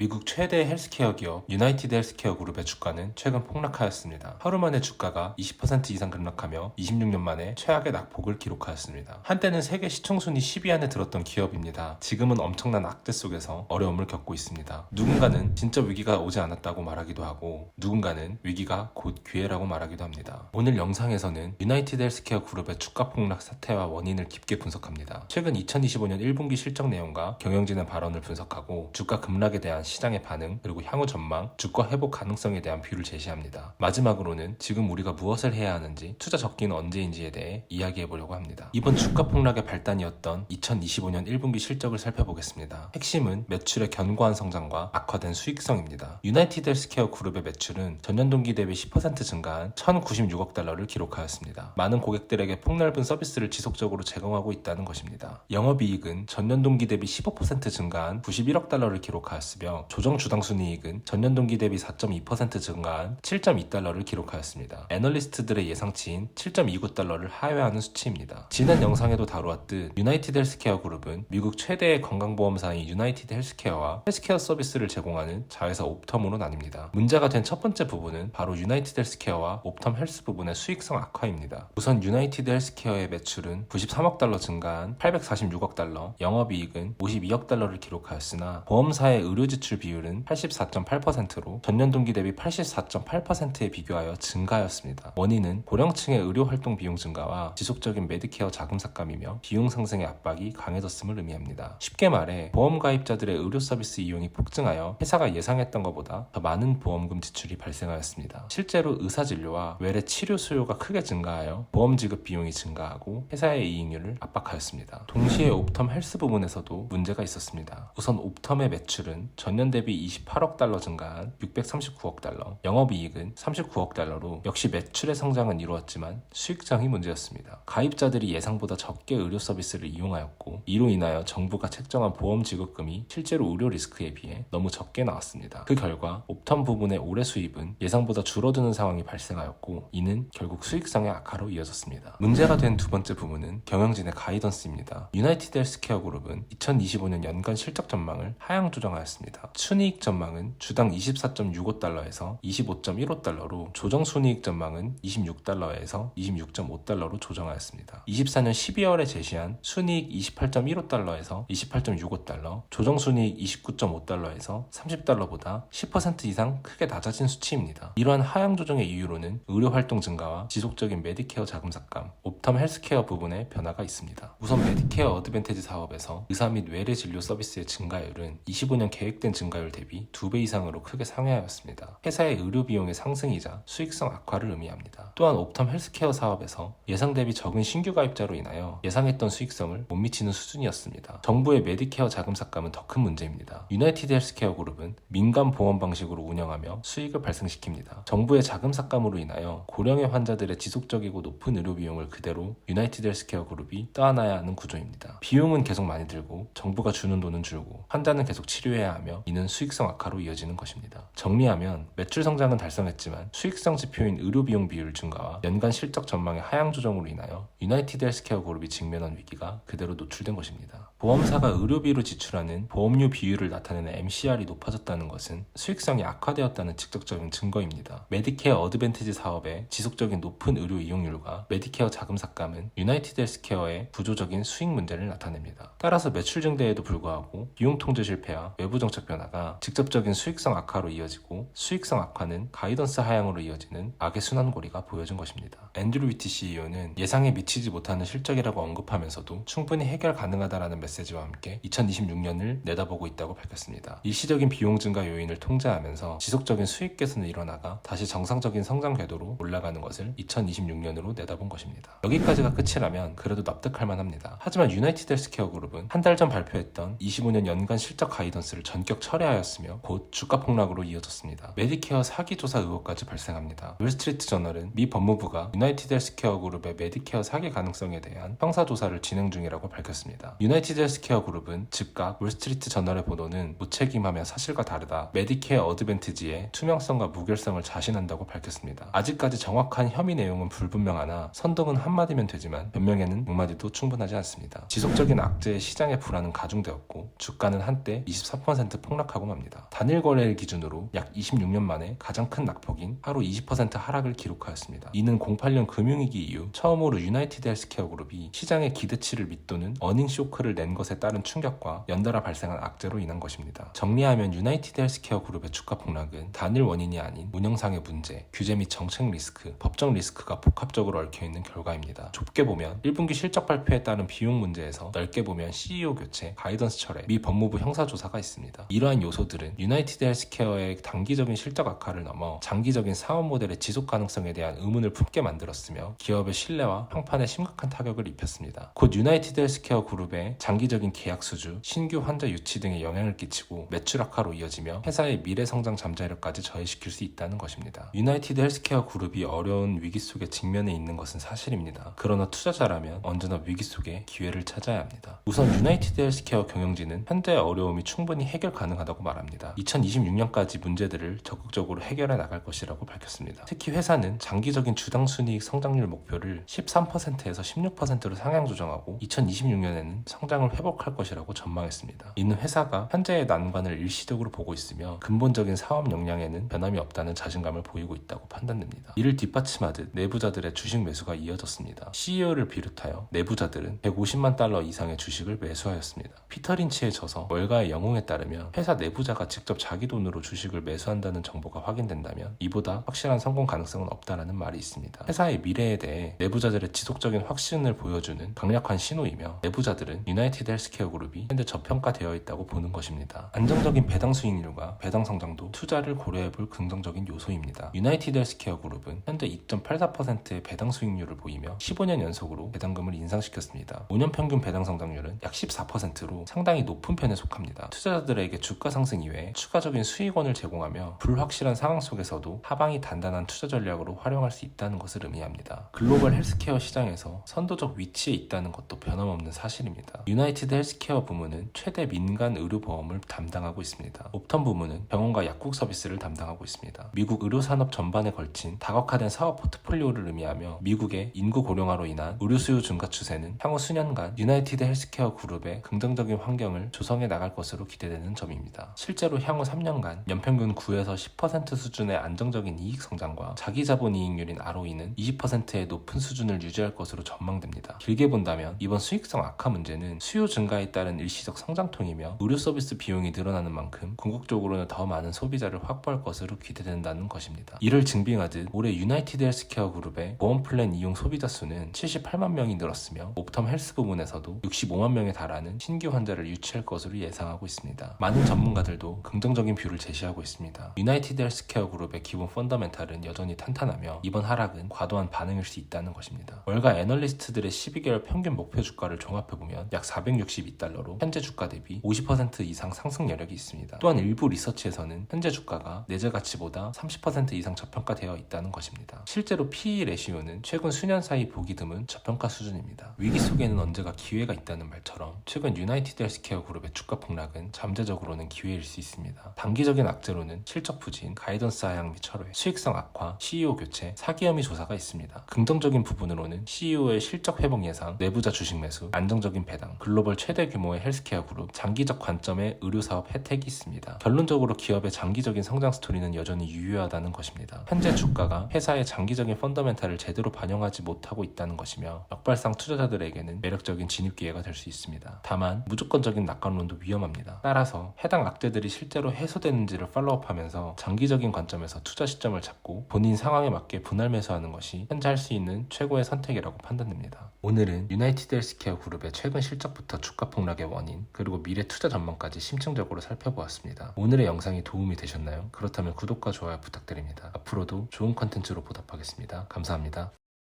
미국 최대 헬스케어 기업 유나이티드 헬스케어 그룹의 주가는 최근 폭락하였습니다. 하루 만에 주가가 20% 이상 급락하며 26년 만에 최악의 낙폭을 기록하였습니다. 한때는 세계 시총 순위 10위 안에 들었던 기업입니다. 지금은 엄청난 악재 속에서 어려움을 겪고 있습니다. 누군가는 진짜 위기가 오지 않았다고 말하기도 하고 누군가는 위기가 곧 기회라고 말하기도 합니다. 오늘 영상에서는 유나이티드 헬스케어 그룹의 주가 폭락 사태와 원인을 깊게 분석합니다. 최근 2025년 1분기 실적 내용과 경영진의 발언을 분석하고 주가 급락에 대한 시장의 반응 그리고 향후 전망, 주가 회복 가능성에 대한 뷰를 제시합니다. 마지막으로는 지금 우리가 무엇을 해야 하는지, 투자 적기는 언제인지에 대해 이야기해 보려고 합니다. 이번 주가 폭락의 발단이었던 2025년 1분기 실적을 살펴보겠습니다. 핵심은 매출의 견고한 성장과 악화된 수익성입니다. 유나이티드 헬스케어 그룹의 매출은 전년 동기 대비 10% 증가한 1,096억 달러를 기록하였습니다. 많은 고객들에게 폭넓은 서비스를 지속적으로 제공하고 있다는 것입니다. 영업이익은 전년 동기 대비 15% 증가한 91억 달러를 기록하였으며 조정 주당 순이익은 전년 동기 대비 4.2% 증가한 7.2달러를 기록하였습니다. 애널리스트들의 예상치인 7.29달러를 하회하는 수치입니다. 지난 영상에도 다루었듯 유나이티드 헬스케어 그룹은 미국 최대의 건강보험사인 유나이티드 헬스케어와 헬스케어 서비스를 제공하는 자회사 옵텀으로 나뉩니다. 문제가 된 첫 번째 부분은 바로 유나이티드 헬스케어와 옵텀 헬스 부분의 수익성 악화입니다. 우선 유나이티드 헬스케어의 매출은 93억 달러 증가한 846억 달러, 영업이익은 52억 달러를 기록하였으나 보험사의 의료 지출 비율은 84.8%로 전년 동기 대비 84.8%에 비교하여 증가하였습니다. 원인은 고령층의 의료 활동 비용 증가와 지속적인 메디케어 자금 삭감이며 비용 상승의 압박이 강해졌음을 의미합니다. 쉽게 말해 보험 가입자들의 의료 서비스 이용이 폭증하여 회사가 예상했던 것보다 더 많은 보험금 지출이 발생하였습니다. 실제로 의사 진료와 외래 치료 수요가 크게 증가하여 보험 지급 비용이 증가하고 회사의 이익률을 압박하였습니다. 동시에 옵텀 헬스 부분에서도 문제가 있었습니다. 우선 옵텀의 매출은 전년 대비 28억 달러 증가한 639억 달러, 영업이익은 39억 달러로 역시 매출의 성장은 이루었지만 수익장이 문제였습니다. 가입자들이 예상보다 적게 의료 서비스를 이용하였고 이로 인하여 정부가 책정한 보험 지급금이 실제로 의료 리스크에 비해 너무 적게 나왔습니다. 그 결과 옵텀 부분의 올해 수입은 예상보다 줄어드는 상황이 발생하였고 이는 결국 수익성의 악화로 이어졌습니다. 문제가 된 두 번째 부분은 경영진의 가이던스입니다. 유나이티드 헬스케어 그룹은 2025년 연간 실적 전망을 하향 조정하였습니다. 순이익 전망은 주당 24.65달러에서 25.15달러로 조정 순이익 전망은 26달러에서 26.5달러로 조정하였습니다. 24년 12월에 제시한 순이익 28.15달러에서 28.65달러, 조정 순이익 29.5달러에서 30달러보다 10% 이상 크게 낮아진 수치입니다. 이러한 하향 조정의 이유로는 의료 활동 증가와 지속적인 메디케어 자금 삭감, 옵텀 헬스케어 부분에 변화가 있습니다. 우선 메디케어 어드밴티지 사업에서 의사 및 외래 진료 서비스의 증가율은 25년 계획된 증가율 대비 2배 이상으로 크게 상회하였습니다. 회사의 의료 비용의 상승이자 수익성 악화를 의미합니다. 또한 옵텀 헬스케어 사업에서 예상 대비 적은 신규 가입자로 인하여 예상했던 수익성을 못 미치는 수준이었습니다. 정부의 메디케어 자금 삭감은 더 큰 문제입니다. 유나이티드 헬스케어 그룹은 민간 보험 방식으로 운영하며 수익을 발생시킵니다. 정부의 자금 삭감으로 인하여 고령의 환자들의 지속적이고 높은 의료 비용을 그대로 유나이티드 헬스케어 그룹이 떠안아야 하는 구조입니다. 비용은 계속 많이 들고 정부가 주는 돈은 줄고 환자는 계속 치료해야 하며 이는 수익성 악화로 이어지는 것입니다. 정리하면 매출 성장은 달성했지만 수익성 지표인 의료 비용 비율 증가와 연간 실적 전망의 하향 조정으로 인하여 유나이티드 헬스케어 그룹이 직면한 위기가 그대로 노출된 것입니다. 보험사가 의료비로 지출하는 보험료 비율을 나타내는 MCR이 높아졌다는 것은 수익성이 악화되었다는 직접적인 증거입니다. 메디케어 어드밴티지 사업의 지속적인 높은 의료 이용률과 메디케어 자금 삭감은 유나이티드 헬스케어의 구조적인 수익 문제를 나타냅니다. 따라서 매출 증대에도 불구하고 비용 통제 실패와 외부 정책 변화가 직접적인 수익성 악화로 이어지고 수익성 악화는 가이던스 하향으로 이어지는 악의 순환고리가 보여진 것입니다. 앤드류 위티 CEO는 예상에 미치지 못하는 실적이라고 언급하면서도 충분히 해결 가능하다라는 메시지와 함께 2026년을 내다보고 있다고 밝혔습니다. 일시적인 비용 증가 요인을 통제하면서 지속적인 수익 개선이 일어나가 다시 정상적인 성장 궤도로 올라가는 것을 2026년으로 내다본 것입니다. 여기까지가 끝이라면 그래도 납득할 만합니다. 하지만 유나이티드 헬스케어 그룹은 한 달 전 발표했던 25년 연간 실적 가이던스를 전격 철회하였으며 곧 주가 폭락으로 이어졌습니다. 메디케어 사기 조사 의혹까지 발생합니다. 월스트리트 저널은 미 법무부가 유나이티드 헬스케어 그룹의 메디케어 사기 가능성에 대한 형사 조사를 진행 중이라고 밝혔습니다. 유나이티드 헬스케어 그룹은 즉각 월스트리트 저널의 보도는 무책임하며 사실과 다르다. 메디케어 어드밴티지의 투명성과 무결성을 자신한다고 밝혔습니다. 아직까지 정확한 혐의 내용은 불분명하나 선동은 한마디면 되지만 변명에는 목마디도 충분하지 않습니다. 지속적인 악재에 시장의 불안은 가중되었고 주가는 한때 24%포인트 폭락하고 맙니다. 단일 거래일 기준으로 약 26년 만에 가장 큰 낙폭인 하루 20% 하락을 기록하였습니다. 이는 08년 금융위기 이후 처음으로 유나이티드 헬스케어 그룹이 시장의 기대치를 밑도는 어닝 쇼크를 낸 것에 따른 충격과 연달아 발생한 악재로 인한 것입니다. 정리하면 유나이티드 헬스케어 그룹의 주가 폭락은 단일 원인이 아닌 운영상의 문제, 규제 및 정책 리스크, 법적 리스크가 복합적으로 얽혀있는 결과입니다. 좁게 보면 1분기 실적 발표에 따른 비용 문제에서 넓게 보면 CEO 교체, 가이던스 철회, 미 법무부 형사조사가 있습니다. 이 러한 요소들은 유나이티드 헬스케어의 단기적인 실적 악화를 넘어 장기적인 사업 모델의 지속 가능성에 대한 의문을 품게 만들었으며 기업의 신뢰와 평판에 심각한 타격을 입혔습니다. 곧 유나이티드 헬스케어 그룹의 장기적인 계약 수주, 신규 환자 유치 등에 영향을 끼치고 매출 악화로 이어지며 회사의 미래 성장 잠재력까지 저해시킬 수 있다는 것입니다. 유나이티드 헬스케어 그룹이 어려운 위기 속에 직면해 있는 것은 사실입니다. 그러나 투자자라면 언제나 위기 속에 기회를 찾아야 합니다. 우선 유나이티드 헬스케어 경영진은 현재의 어려움이 충분히 해결 가능 하다고 말합니다. 2026년까지 문제들을 적극적으로 해결해 나갈 것이라고 밝혔습니다. 특히 회사는 장기적인 주당 순이익 성장률 목표를 13%에서 16%로 상향 조정하고 2026년에는 성장을 회복할 것이라고 전망했습니다. 이는 회사가 현재의 난관을 일시적으로 보고 있으며 근본적인 사업 역량에는 변함이 없다는 자신감을 보이고 있다고 판단됩니다. 이를 뒷받침하듯 내부자들의 주식 매수가 이어졌습니다. CEO를 비롯하여 내부자들은 150만 달러 이상의 주식을 매수하였습니다. 피터 린치의 저서 월가의 영웅에 따르면 회사 내부자가 직접 자기 돈으로 주식을 매수한다는 정보가 확인된다면 이보다 확실한 성공 가능성은 없다라는 말이 있습니다. 회사의 미래에 대해 내부자들의 지속적인 확신을 보여주는 강력한 신호이며 내부자들은 유나이티드 헬스케어 그룹이 현재 저평가되어 있다고 보는 것입니다. 안정적인 배당 수익률과 배당 성장도 투자를 고려해 볼 긍정적인 요소입니다. 유나이티드 헬스케어 그룹은 현재 2.84%의 배당 수익률을 보이며 15년 연속으로 배당금을 인상시켰습니다. 5년 평균 배당 성장률은 약 14%로 상당히 높은 편에 속합니다. 투자자들에게 주가 상승 이외에 추가적인 수익원을 제공하며 불확실한 상황 속에서도 하방이 단단한 투자 전략으로 활용할 수 있다는 것을 의미합니다. 글로벌 헬스케어 시장에서 선도적 위치에 있다는 것도 변함없는 사실입니다. 유나이티드 헬스케어 부문은 최대 민간 의료 보험을 담당하고 있습니다. 옵턴 부문은 병원과 약국 서비스를 담당하고 있습니다. 미국 의료 산업 전반에 걸친 다각화된 사업 포트폴리오를 의미하며 미국의 인구 고령화로 인한 의료 수요 증가 추세는 향후 수년간 유나이티드 헬스케어 그룹의 긍정적인 환경을 조성해 나갈 것으로 기대되는 점 입니다. 실제로 향후 3년간 연평균 9에서 10% 수준의 안정적인 이익 성장과 자기 자본 이익률인 ROE는 20%의 높은 수준을 유지할 것으로 전망됩니다. 길게 본다면 이번 수익성 악화 문제는 수요 증가에 따른 일시적 성장통이며 의료 서비스 비용이 늘어나는 만큼 궁극적으로는 더 많은 소비자를 확보할 것으로 기대된다는 것입니다. 이를 증빙하듯 올해 유나이티드 헬스케어 그룹의 보험 플랜 이용 소비자 수는 78만 명이 늘었으며 옵텀 헬스 부문에서도 65만 명에 달하는 신규 환자를 유치할 것으로 예상하고 있습니다. 많은 전문가들도 긍정적인 뷰를 제시하고 있습니다. 유나이티드 헬스케어 그룹의 기본 펀더멘탈은 여전히 탄탄하며 이번 하락은 과도한 반응일 수 있다는 것입니다. 월가 애널리스트들의 12개월 평균 목표 주가를 종합해보면 약 462달러로 현재 주가 대비 50% 이상 상승 여력이 있습니다. 또한 일부 리서치에서는 현재 주가가 내재 가치보다 30% 이상 저평가되어 있다는 것입니다. 실제로 PE 레시오는 최근 수년 사이 보기 드문 저평가 수준입니다. 위기 속에는 언제가 기회가 있다는 말처럼 최근 유나이티드 헬스케어 그룹의 주가 폭락은 잠재적으로 는 기회일 수 있습니다. 단기적인 악재로는 실적 부진, 가이던스 하향 및 철회, 수익성 악화, CEO 교체, 사기 혐의 조사가 있습니다. 긍정적인 부분으로는 CEO의 실적 회복 예상, 내부자 주식 매수, 안정적인 배당, 글로벌 최대 규모의 헬스케어 그룹, 장기적 관점의 의료 사업 혜택이 있습니다. 결론적으로 기업의 장기적인 성장 스토리는 여전히 유효하다는 것입니다. 현재 주가가 회사의 장기적인 펀더멘탈을 제대로 반영하지 못하고 있다는 것이며 역발상 투자자들에게는 매력적인 진입 기회가 될 수 있습니다. 다만 무조건적인 낙관론도 위험합니다. 따라서 해당 악재들이 실제로 해소되는지를 팔로우업하면서 장기적인 관점에서 투자 시점을 잡고 본인 상황에 맞게 분할 매수하는 것이 현재 할 수 있는 최고의 선택이라고 판단됩니다. 오늘은 유나이티드 헬스케어 그룹의 최근 실적부터 주가 폭락의 원인 그리고 미래 투자 전망까지 심층적으로 살펴보았습니다. 오늘의 영상이 도움이 되셨나요? 그렇다면 구독과 좋아요 부탁드립니다. 앞으로도 좋은 컨텐츠로 보답하겠습니다. 감사합니다.